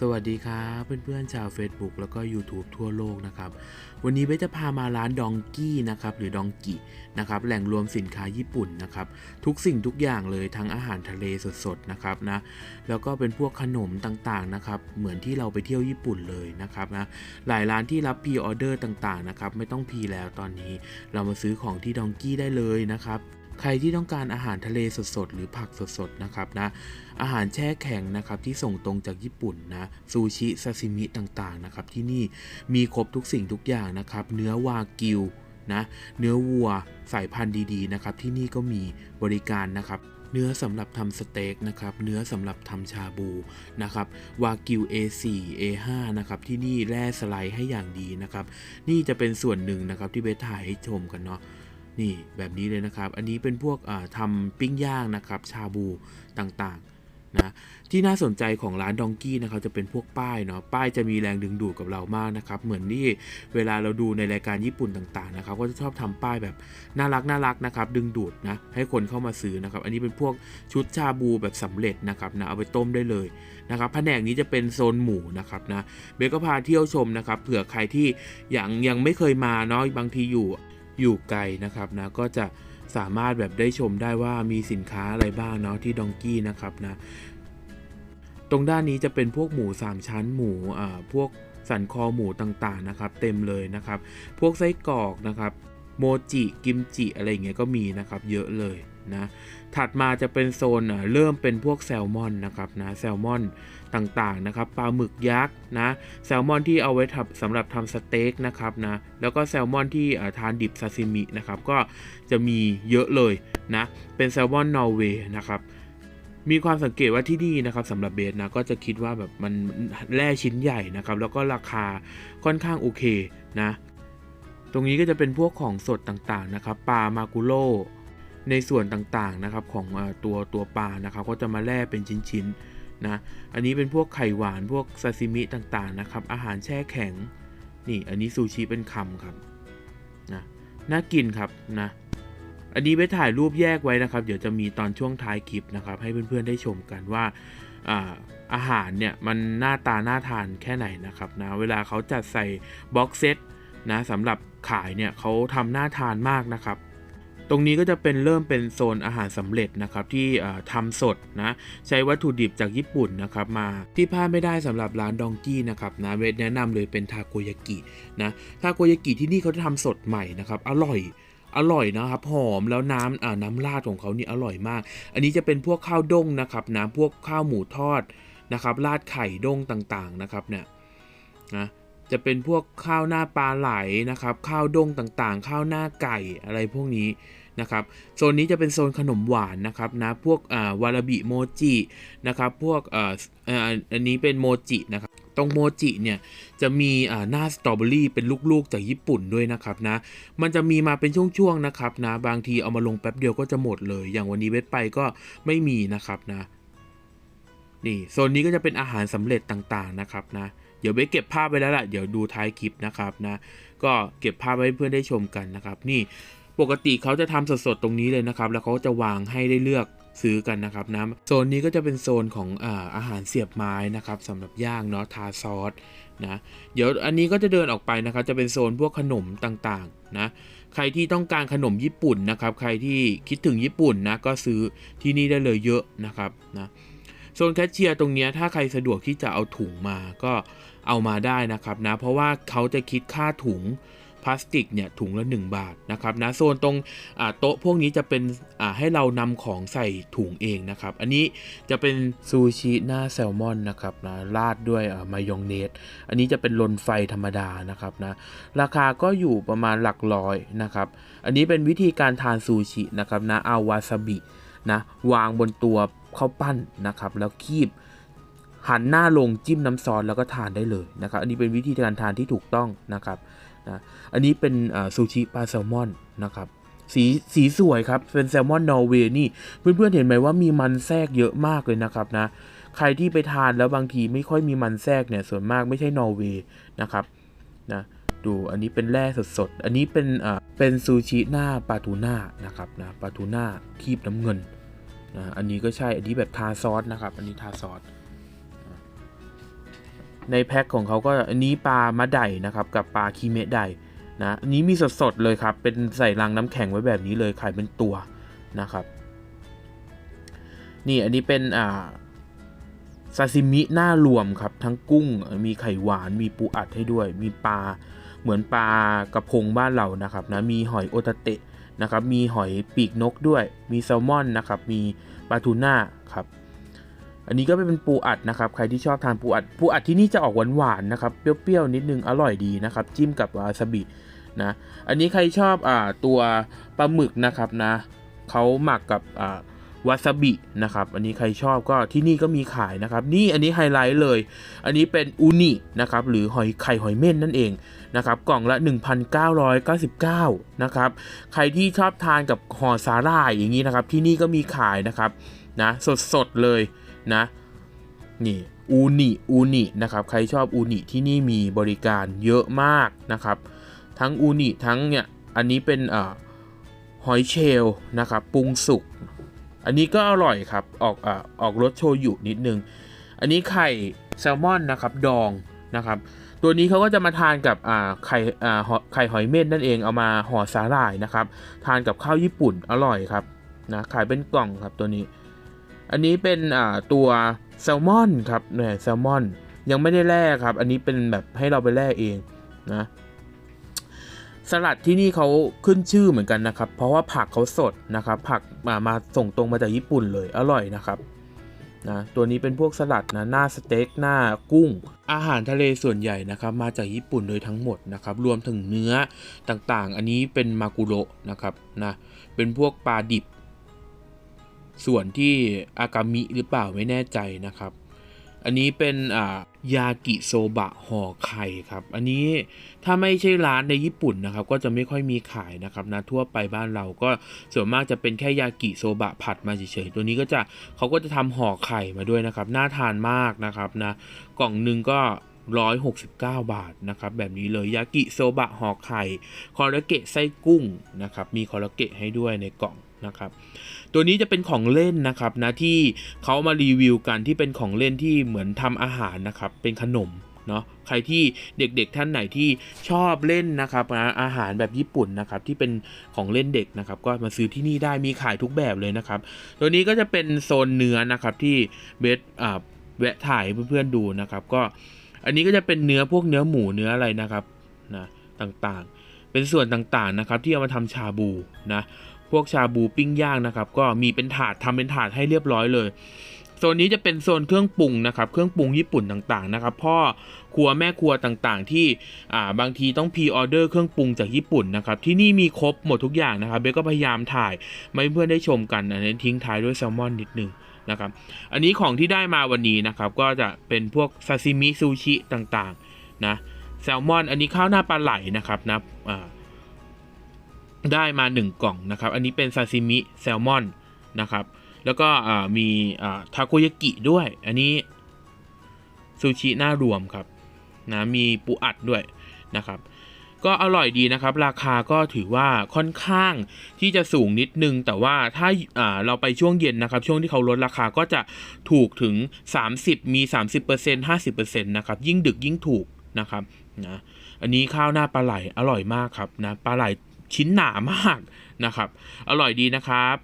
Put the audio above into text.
สวัสดีครับเพื่อนๆชาว Facebook แล้วก็ YouTube ทั่วโลกนะครับ วันนี้เบสจะพามาร้านดองกี้นะครับหรือดองกินะครับแหล่งรวมสินค้าญี่ปุ่นนะครับทุกสิ่งทุกอย่างเลยทั้งอาหารทะเลสดๆนะครับนะแล้วก็เป็นพวกขนมต่างๆนะครับเหมือนที่เราไปเที่ยวญี่ปุ่นเลยนะครับนะหลายร้านที่รับพีออเดอร์ต่างๆนะครับไม่ต้องพีแล้วตอนนี้ เรามาซื้อของที่ดองกี้ได้เลยนะครับ ใครที่ต้องการอาหารทะเลสดๆ หรือผักสดๆนะครับนะอาหารแช่แข็งนะครับที่ส่งตรงจากญี่ปุ่นนะซูชิซาซิมิต่างๆนะครับที่นี่มีครบทุกสิ่งทุกอย่างนะครับ เนื้อวากิวนะเนื้อวัวสายพันธุ์ดีๆนะครับที่นี่ก็มีบริการนะครับเนื้อสำหรับทำสเต็กนะครับ เนื้อสำหรับทำชาบูนะครับ วากิว A4 A5 นะครับ ที่นี่แร่สไลด์ให้อย่างดีนะครับ นี่จะเป็นส่วนหนึ่งนะครับที่เบสถ่ายให้ชมกันเนาะ นี่แบบนี้เลยนะครับ อันนี้เป็นพวกอ่าทำปิ้งย่างนะครับ ชาบูต่างๆนะที่น่าสนใจของร้านดองกี้นะครับจะเป็นพวกป้ายเนาะป้ายจะมีแรงดึงดูดกับเรามากนะครับ เหมือนที่เวลาเราดูในรายการญี่ปุ่นต่างๆนะครับ ก็จะชอบทำป้ายแบบน่ารักน่ารักนะครับ ดึงดูดนะให้คนเข้ามาซื้อนะครับ อันนี้เป็นพวกชุดชาบูแบบสำเร็จนะครับนะเอาไปต้มได้เลยนะครับแผนกนี้จะเป็นโซนหมูนะครับนะเบลก็พาเที่ยวชมนะครับเผื่อใครที่ยังยังไม่เคยมาเนาะบางทีอยู่ อยู่ไกลนะครับนะก็จะสามารถแบบได้ชมได้ว่ามีสินค้าอะไรบ้างเนาะที่ดองกี้นะครับนะตรงด้านนี้จะเป็นพวกหมู 3 ชั้นหมูอ่าพวกสันคอหมูต่างๆนะครับ เต็มเลยนะครับ พวกไส้กรอกนะครับโมจิกิมจิอะไรอย่างเงี้ยก็มีนะครับ เยอะเลย นะ ถัดมาจะเป็นโซนอะเริ่มเป็นพวกแซลมอนนะครับนะแซลมอนต่างๆนะครับปลาหมึกยักษ์นะแซลมอนที่เอาไว้ทำสำหรับทำสเต็กนะครับนะแล้วก็แซลมอนที่ทานดิบซาซิมินะครับก็จะมีเยอะเลยนะเป็นแซลมอนนอร์เวย์นะครับมีความสังเกตว่าที่นี่นะครับสำหรับเบสนะก็จะคิดว่าแบบมันแร่ชิ้นใหญ่นะครับแล้วก็ราคาค่อนข้างโอเคนะตรงนี้ก็จะเป็นพวกของสดต่างๆนะครับปลามากุโร ในส่วนต่างๆนะครับของตัวตัวปลานะครับก็จะมาแล่เป็นชิ้นๆนะอันนี้เป็นพวกไข่หวานพวกซาซิมิต่างๆนะครับอาหารแช่แข็งนี่อันนี้ซูชิเป็นคำครับนะน่ากินครับนะอันนี้ไปถ่ายรูปแยกไว้นะครับ เดี๋ยวจะมีตอนช่วงท้ายคลิปนะครับ ให้เพื่อนๆได้ชมกันว่าอาอาหารเนี่ยมันหน้าตาน่าทานแค่ไหนนะครับนะเวลาเขาจัดใส่บ็อกเซตนะสำหรับขายเนี่ยเขาทำน่าทานมากนะครับ ตรงนี้ก็จะเป็นเริ่มเป็นโซนอาหารสำเร็จนะครับที่อ่าทำสดนะใช้วัตถุดิบจากญี่ปุ่นนะครับมาที่พลาดไม่ได้สำหรับร้านดองกี้นะครับนะเวทแนะนำเลยเป็นทาโกยากินะทาโกยากิที่นี่เขาจะทำสดใหม่นะครับอร่อยอร่อยนะครับหอมแล้วน้ำอ่าน้ำราดของเขานี่อร่อยมาก อันนี้จะเป็นพวกข้าวด้งนะครับนะพวกข้าวหมูทอดนะครับราดไข่ด้งต่างๆนะครับเนี่ยนะ จะเป็นพวกข้าวหน้าปลาไหลนะครับ ข้าวด้งต่างๆ ข้าวหน้าไก่อะไรพวกนี้นะครับโซนนี้จะเป็นโซนขนมหวานนะครับนะพวกวาราบิโมจินะครับพวกอ,อ,อันนี้เป็นโมจินะครับตรงโมจิเนี่ยจะมีหน้าสตรอเบอรี่เป็นลูกๆจากญี่ปุ่นด้วยนะครับนะมันจะมีมาเป็นช่วงๆนะครับนะบางทีเอามาลงแป๊บเดียวก็จะหมดเลย อย่างวันนี้เวทไปก็ไม่มีนะครับนะนี่โซนนี้ก็จะเป็นอาหารสำเร็จต่างๆนะครับนะ เดี๋ยวเวทเก็บภาพไว้แล้วล่ะ เดี๋ยวดูท้ายคลิปนะครับนะ ก็เก็บภาพไว้เพื่อนได้ชมกันนะครับ นี่ปกติเขาจะทำสดๆตรงนี้เลยนะครับ แล้วเขาจะวางให้ได้เลือกซื้อกันนะครับนะโซนนี้ก็จะเป็นโซนของอาอาหารเสียบไม้นะครับสำหรับย่างเนาะทาซอสนะเดี๋ยวอันนี้ก็จะเดินออกไปนะครับ จะเป็นโซนพวกขนมต่างๆนะใครที่ต้องการขนมญี่ปุ่นนะครับ ใครที่คิดถึงญี่ปุ่นนะก็ซื้อที่นี่ได้เลยเยอะนะครับนะ โซนแคชเชียร์ตรงนี้ถ้าใครสะดวกที่จะเอาถุงมาก็เอามาได้นะครับนะ เพราะว่าเขาจะคิดค่าถุงพลาสติกเนี่ยถุงละ 1 บาทนะครับนะโซนตรงโต๊ะพวกนี้จะเป็นให้เรานำของใส่ถุงเองนะครับ อันนี้จะเป็นซูชิหน้าแซลมอนนะครับนะราดด้วยมายองเนส อันนี้จะเป็นลนไฟธรรมดานะครับนะราคาก็อยู่ประมาณหลักร้อยนะครับ อันนี้เป็นวิธีการทานซูชินะครับนะเอาวาซาบินะวางบนตัว ข้าวปั้นนะครับ แล้วคีบหันหน้าลงจิ้มน้ำซอสแล้วก็ทานได้เลยนะครับ อันนี้เป็นวิธีการทานที่ถูกต้องนะครับนะอันนี้เป็นซูชิปลาแซลมอนนะครับสีสีสวยครับ เป็นแซลมอนนอร์เวย์นี่ เพื่อนๆเห็นไหมว่ามีมันแทรกเยอะมากเลยนะครับนะ ใครที่ไปทานแล้วบางทีไม่ค่อยมีมันแทรกเนี่ยส่วนมากไม่ใช่นอร์เวย์นะครับนะดูอันนี้เป็นแร่สดๆ อันนี้เป็นอ่าเป็นซูชิหน้าปลาทูน่านะครับนะปลาทูน่าคีบน้ำเงิน นะอันนี้ก็ใช่ อันนี้แบบทาซอสนะครับ อันนี้ทาซอส ในแพ็คของเขาก็อันนี้ปลามาไดนะครับ กับปลาคีเมะไดนะอันนี้มีสดๆเลยครับ เป็นใส่รังน้ำแข็งไว้แบบนี้เลยขายเป็นตัวนะครับ นี่อันนี้เป็นอ่าซาซิมิหน้ารวมครับ ทั้งกุ้งมีไข่หวานมีปูอัดให้ด้วย มีปลาเหมือนปลากระพงบ้านเรานะครับนะมีหอยโอตาเตะ นะครับมีหอยปีกนกด้วย มีแซลมอนนะครับมีปลาทูน่าครับอันนี้ก็เป็นปูอัดนะครับ ใครที่ชอบทานปูอัด ปูอัดที่นี่จะออกหวานๆนะครับ เปรี้ยวๆนิดนึง อร่อยดีนะครับ จิ้มกับวาซาบินะ อันนี้ใครชอบอ่าตัวปลาหมึกนะครับนะเขาหมักกับอ่า วาซาบินะครับอันนี้ใครชอบก็ที่นี่ก็มีขายนะครับ นี่อันนี้ไฮไลท์เลย อันนี้เป็นอูนินะครับหรือหอยไข่หอยเม่นนั่นเองนะครับกล่องละ 1,999นะครับใครที่ชอบทานกับห่อสาหร่ายอย่างนี้นะครับ ที่นี่ก็มีขายนะครับนะสดๆเลยนะนี่อูนิอูนินะครับใครชอบอูนิที่นี่มีบริการเยอะมากนะครับ ทั้งอูนิทั้งเนี่ยอันนี้เป็นเอ่าหอยเชลล์นะครับปรุงสุก อันนี้ก็อร่อยครับ ออกอ่าออกรสโชยุนิดนึง อันนี้ไข่แซลมอนนะครับดองนะครับ ตัวนี้เขาก็จะมาทานกับอ่าไข่อ่าไข่หอยเม่นนั่นเองเอามาห่อสาหร่ายนะครับ ทานกับข้าวญี่ปุ่นอร่อยครับนะขายเป็นกล่องครับตัวนี้ อันนี้เป็นอ่าตัวแซลมอนครับเนี่ยแซลมอนยังไม่ได้แล่ครับ อันนี้เป็นแบบให้เราไปแล่เองนะ สลัดที่นี่เขาขึ้นชื่อเหมือนกันนะครับ เพราะว่าผักเขาสดนะครับ ผักมามาส่งตรงมาจากญี่ปุ่นเลยอร่อยนะครับนะตัวนี้เป็นพวกสลัดนะหน้าสเต็กหน้ากุ้ง อาหารทะเลส่วนใหญ่นะครับ มาจากญี่ปุ่นโดยทั้งหมดนะครับ รวมถึงเนื้อต่างๆ อันนี้เป็นมากุโระนะครับนะเป็นพวกปลาดิบ ส่วนที่อากามิหรือเปล่าไม่แน่ใจนะครับ อันนี้เป็นอ่ายากิโซบะห่อไข่ครับ อันนี้ถ้าไม่ใช่ร้านในญี่ปุ่นนะครับ ก็จะไม่ค่อยมีขายนะครับนะทั่วไปบ้านเราก็ส่วนมากจะเป็นแค่ยากิโซบะผัดมาเฉยๆตัวนี้ก็จะเขาก็จะทำห่อไข่มาด้วยนะครับ น่าทานมากนะครับนะกล่องหนึ่งก็ 169 บาทนะครับ แบบนี้เลยยากิโซบะห่อไข่คอระเกะไส้กุ้งนะครับ มีคอระเกะให้ด้วยในกล่อง นะครับ ตัวนี้จะเป็นของเล่นนะครับนะที่เขามารีวิวกันที่เป็นของเล่นที่เหมือนทำอาหารนะครับ เป็นขนมเนาะใครที่เด็กๆท่านไหนที่ชอบเล่นนะครับอาหารแบบญี่ปุ่นนะครับที่เป็นของเล่นเด็กนะครับก็มาซื้อที่นี่ได้มีขายทุกแบบเลยนะครับ ตัวนี้ก็จะเป็นโซนเนื้อนะครับที่เบสอ่าแวะถ่ายเพื่อนๆดูนะครับ ก็อันนี้ก็จะเป็นเนื้อพวกเนื้อหมูเนื้ออะไรนะครับนะต่างๆ เป็นส่วนต่างๆนะครับที่เอามาทำชาบูนะ พวกชาบูปิ้งย่างนะครับ ก็มีเป็นถาดทำเป็นถาดให้เรียบร้อยเลยโซนนี้จะเป็นโซนเครื่องปรุงนะครับเครื่องปรุงญี่ปุ่นต่างๆนะครับพ่อครัวแม่ครัวต่างๆ ที่อ่าบางทีต้องพรีออเดอร์เครื่องปรุงจากญี่ปุ่นนะครับที่นี่มีครบหมดทุกอย่างนะครับเบก็พยายามถ่ายมาให้เพื่อนได้ชมกันอันนี้ทิ้งท้ายด้วยแซลมอนนิดนึงนะครับอันนี้ของที่ได้มาวันนี้นะครับก็จะเป็นพวกซาซิมิซูชิต่างๆนะแซลมอน อันนี้ข้าวหน้าปลาไหลนะครับนะอ่า ได้มา 1 กล่องนะครับ อันนี้เป็นซาซิมิแซลมอนนะครับ แล้วก็มีทาโกยากิด้วย อันนี้ซูชิหน้ารวมครับนะมีปูอัดด้วยนะครับ ก็อร่อยดีนะครับ ราคาก็ถือว่าค่อนข้างที่จะสูงนิดนึง แต่ว่าถ้าาเราไปช่วงเย็นนะครับ ช่วงที่เขาลดราคาก็จะถูกถึง 30 มี 30% 50%นะครับยิ่งดึกยิ่งถูกนะครับนะอันนี้ข้าวหน้าปลาไหลอร่อยมากครับนะปลาไหล ชิ้นหนามากนะครับ อร่อยดีนะครับ